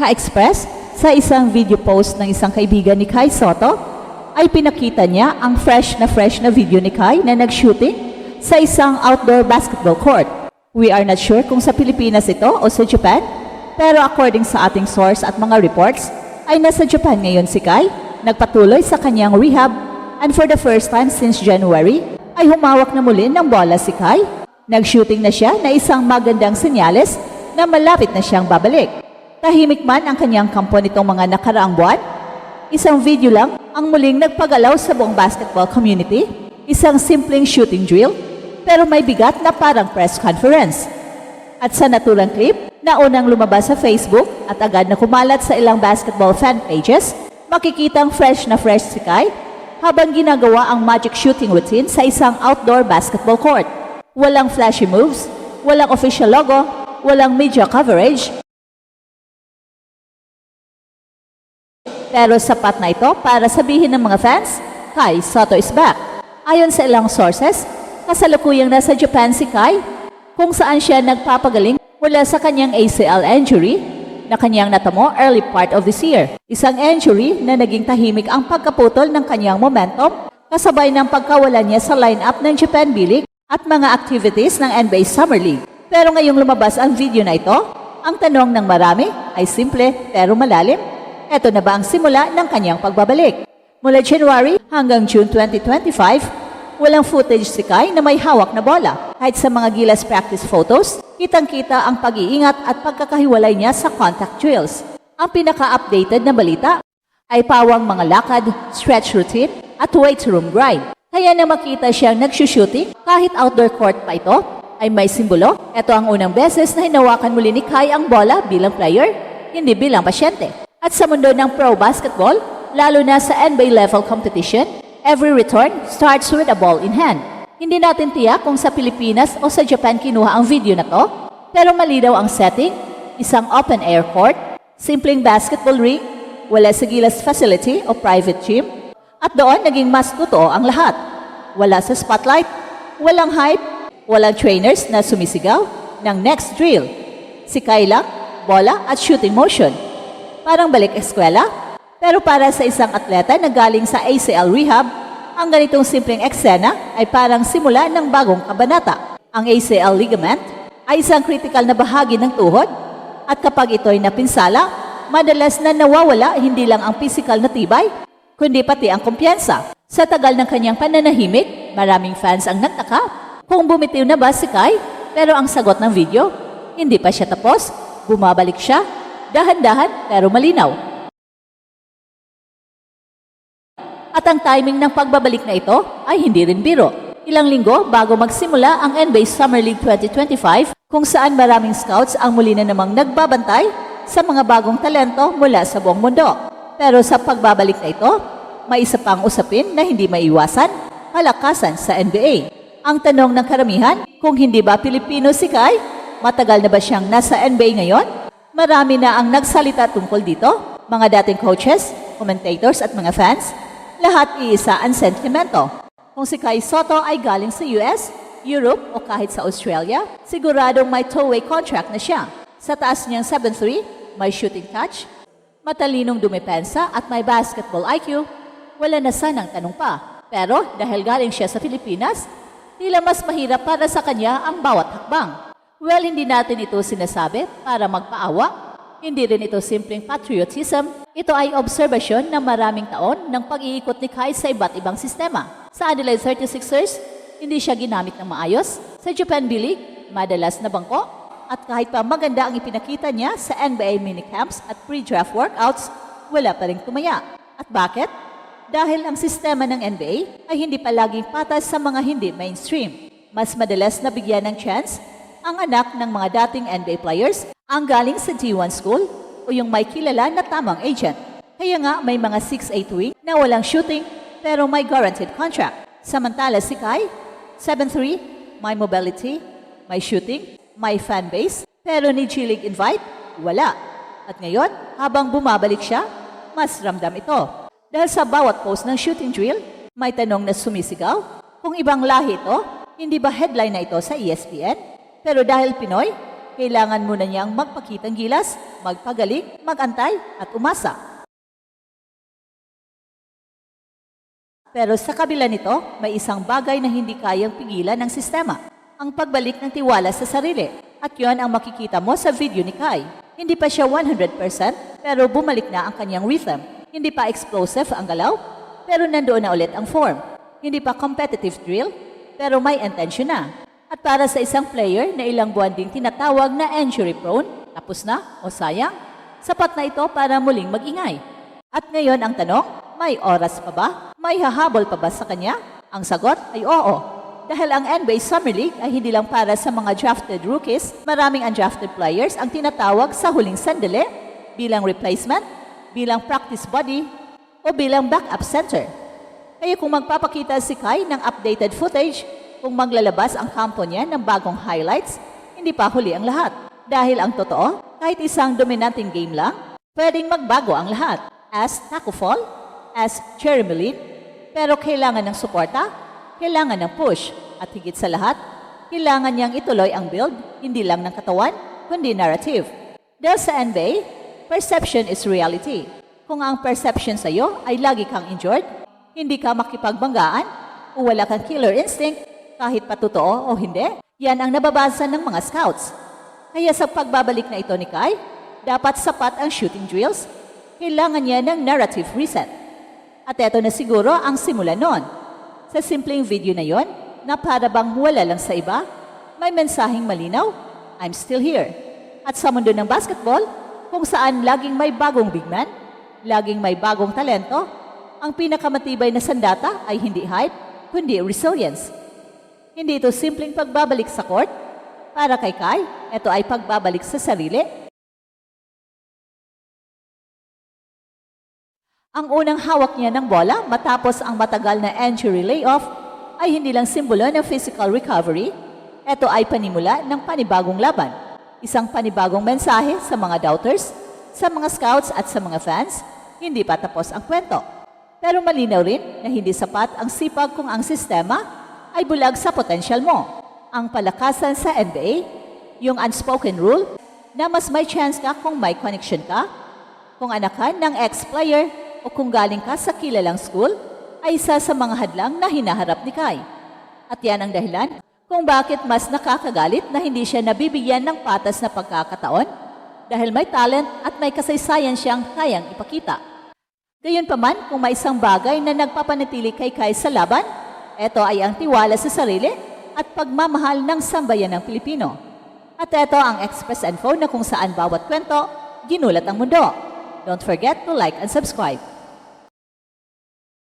ka-express sa isang video post ng isang kaibigan ni Kai Soto ay pinakita niya ang fresh na fresh na video ni Kai na nag-shooting sa isang outdoor basketball court. We are not sure kung sa Pilipinas ito o sa Japan, pero according sa ating source at mga reports, ay nasa Japan ngayon si Kai, nagpatuloy sa kanyang rehab, and for the first time since January, ay humawak na muli ng bola si Kai. Nag-shooting na siya na isang magandang senyales na malapit na siyang babalik. Tahimik man ang kanyang kampo nitong mga nakaraang buwan, isang video lang ang muling nagpagalaw sa buong basketball community, isang simpleng shooting drill, pero may bigat na parang press conference. At sa naturang clip, na unang lumabas sa Facebook at agad na kumalat sa ilang basketball fan pages, makikitang fresh na fresh si Kai habang ginagawa ang magic shooting routine sa isang outdoor basketball court. Walang flashy moves, walang official logo, walang media coverage, Pero sapat na ito para sabihin ng mga fans, Kai Soto is back. Ayon sa ilang sources, kasalukuyang nasa Japan si Kai, kung saan siya nagpapagaling mula sa kanyang ACL injury na kanyang natamo early part of this year. Isang injury na naging tahimik ang pagkaputol ng kanyang momentum kasabay ng pagkawalan niya sa lineup ng Japan B-League at mga activities ng NBA Summer League. Pero ngayong lumabas ang video na ito, ang tanong ng marami ay simple pero malalim. Ito na ba ang simula ng kanyang pagbabalik? Mula January hanggang June 2025, walang footage si Kai na may hawak na bola. Kahit sa mga gilas practice photos, kitang-kita ang pag-iingat at pagkakahiwalay niya sa contact drills. Ang pinaka-updated na balita ay pawang mga lakad, stretch routine, at weight room grind. Kaya na makita siyang nagsushooting kahit outdoor court pa ito, ay may simbolo. Ito ang unang beses na hinawakan muli ni Kai ang bola bilang player, hindi bilang pasyente. At sa mundo ng pro basketball, lalo na sa NBA level competition, every return starts with a ball in hand. Hindi natin tiyak kung sa Pilipinas o sa Japan kinuha ang video na to, pero malinaw ang setting, isang open air court, simpleng basketball ring, wala sa gilas facility o private gym, at doon naging mas totoo ang lahat. Wala sa spotlight, walang hype, walang trainers na sumisigaw ng next drill. Si Kayla, bola at shooting motion. Parang balik eskwela, pero para sa isang atleta na galing sa ACL rehab, ang ganitong simpleng eksena ay parang simula ng bagong kabanata. Ang ACL ligament ay isang critical na bahagi ng tuhod at kapag ito'y napinsala, madalas na nawawala hindi lang ang physical na tibay, kundi pati ang kumpiyansa. Sa tagal ng kanyang pananahimik, maraming fans ang nagtaka kung bumitiw na ba si Kai, pero ang sagot ng video, hindi pa siya tapos, bumabalik siya, dahan-dahan pero malinaw. At ang timing ng pagbabalik na ito ay hindi rin biro. Ilang linggo bago magsimula ang NBA Summer League 2025 kung saan maraming scouts ang muli na namang nagbabantay sa mga bagong talento mula sa buong mundo. Pero sa pagbabalik na ito, may isa pang usapin na hindi maiwasan, palakasan sa NBA. Ang tanong ng karamihan, kung hindi ba Pilipino si Kai, matagal na ba siyang nasa NBA ngayon? Marami na ang nagsalita tungkol dito, mga dating coaches, commentators at mga fans, lahat iisa ang sentimento. Kung si Kai Soto ay galing sa US, Europe o kahit sa Australia, siguradong may two-way contract na siya. Sa taas niyang 7'3", may shooting touch, matalinong dumepensa at may basketball IQ, wala na sanang tanong pa. Pero dahil galing siya sa Pilipinas, tila mas mahirap para sa kanya ang bawat hakbang. Well, hindi natin ito sinasabi para magpaawa. Hindi rin ito simpleng patriotism. Ito ay obserbasyon ng maraming taon ng pag-iikot ni Kai sa iba't ibang sistema. Sa Adelaide 36ers, hindi siya ginamit ng maayos. Sa Japan B-League, madalas na bangko. At kahit pa maganda ang ipinakita niya sa NBA minicamps at pre-draft workouts, wala pa rin tumaya. At bakit? Dahil ang sistema ng NBA ay hindi palaging patas sa mga hindi mainstream. Mas madalas na bigyan ng chance ang anak ng mga dating NBA players ang galing sa G1 school o yung may kilala na tamang agent. Kaya nga may mga 6'8 wing na walang shooting pero may guaranteed contract. Samantala si Kai, 7'3, may mobility, may shooting, may fan base, pero ni G-League invite, wala. At ngayon, habang bumabalik siya, mas ramdam ito. Dahil sa bawat post ng shooting drill, may tanong na sumisigaw, kung ibang lahi ito, hindi ba headline na ito sa ESPN? Pero dahil Pinoy, kailangan muna niyang magpakitang gilas, magpagaling, magantay at umasa. Pero sa kabila nito, may isang bagay na hindi kayang pigilan ng sistema. Ang pagbalik ng tiwala sa sarili. At yon ang makikita mo sa video ni Kai. Hindi pa siya 100% pero bumalik na ang kanyang rhythm. Hindi pa explosive ang galaw pero nandoon na ulit ang form. Hindi pa competitive drill pero may intention na. At para sa isang player na ilang buwan ding tinatawag na injury prone, tapos na o sayang, sapat na ito para muling magingay. At ngayon ang tanong, may oras pa ba? May hahabol pa ba sa kanya? Ang sagot ay oo. Dahil ang NBA Summer League ay hindi lang para sa mga drafted rookies, maraming undrafted players ang tinatawag sa huling sandali bilang replacement, bilang practice body, o bilang backup center. Kaya kung magpapakita si Kai ng updated footage, kung maglalabas ang kampo niya ng bagong highlights, hindi pa huli ang lahat. Dahil ang totoo, kahit isang dominating game lang, pwedeng magbago ang lahat. As Taco as Jeremy Lin, pero kailangan ng suporta, kailangan ng push, at higit sa lahat, kailangan niyang ituloy ang build, hindi lang ng katawan, kundi narrative. Dahil sa NBA, perception is reality. Kung ang perception sa iyo ay lagi kang injured, hindi ka makipagbanggaan, o wala kang killer instinct, kahit pa totoo o hindi, yan ang nababasa ng mga scouts. Kaya sa pagbabalik na ito ni Kai, dapat sapat ang shooting drills, kailangan niya ng narrative reset. At eto na siguro ang simula nun. Sa simpleng video na yon, na para bang wala lang sa iba, may mensaheng malinaw, I'm still here. At sa mundo ng basketball, kung saan laging may bagong big man, laging may bagong talento, ang pinakamatibay na sandata ay hindi height, kundi resilience. Hindi ito simpleng pagbabalik sa court. Para kay Kai, ito ay pagbabalik sa sarili. Ang unang hawak niya ng bola matapos ang matagal na injury layoff ay hindi lang simbolo ng physical recovery, ito ay panimula ng panibagong laban. Isang panibagong mensahe sa mga doubters, sa mga scouts at sa mga fans, hindi pa tapos ang kwento. Pero malinaw rin na hindi sapat ang sipag kung ang sistema ay bulag sa potensyal mo. Ang palakasan sa NBA, yung unspoken rule na mas may chance ka kung may connection ka, kung anak ka ng ex-player o kung galing ka sa kilalang school, ay isa sa mga hadlang na hinaharap ni Kai. At yan ang dahilan kung bakit mas nakakagalit na hindi siya nabibigyan ng patas na pagkakataon dahil may talent at may kasaysayan siyang kayang ipakita. Gayunpaman, kung may isang bagay na nagpapanatili kay Kai sa laban, ito ay ang tiwala sa sarili at pagmamahal ng sambayan ng Pilipino. At ito ang Express Info na kung saan bawat kwento, ginulat ang mundo. Don't forget to like and subscribe.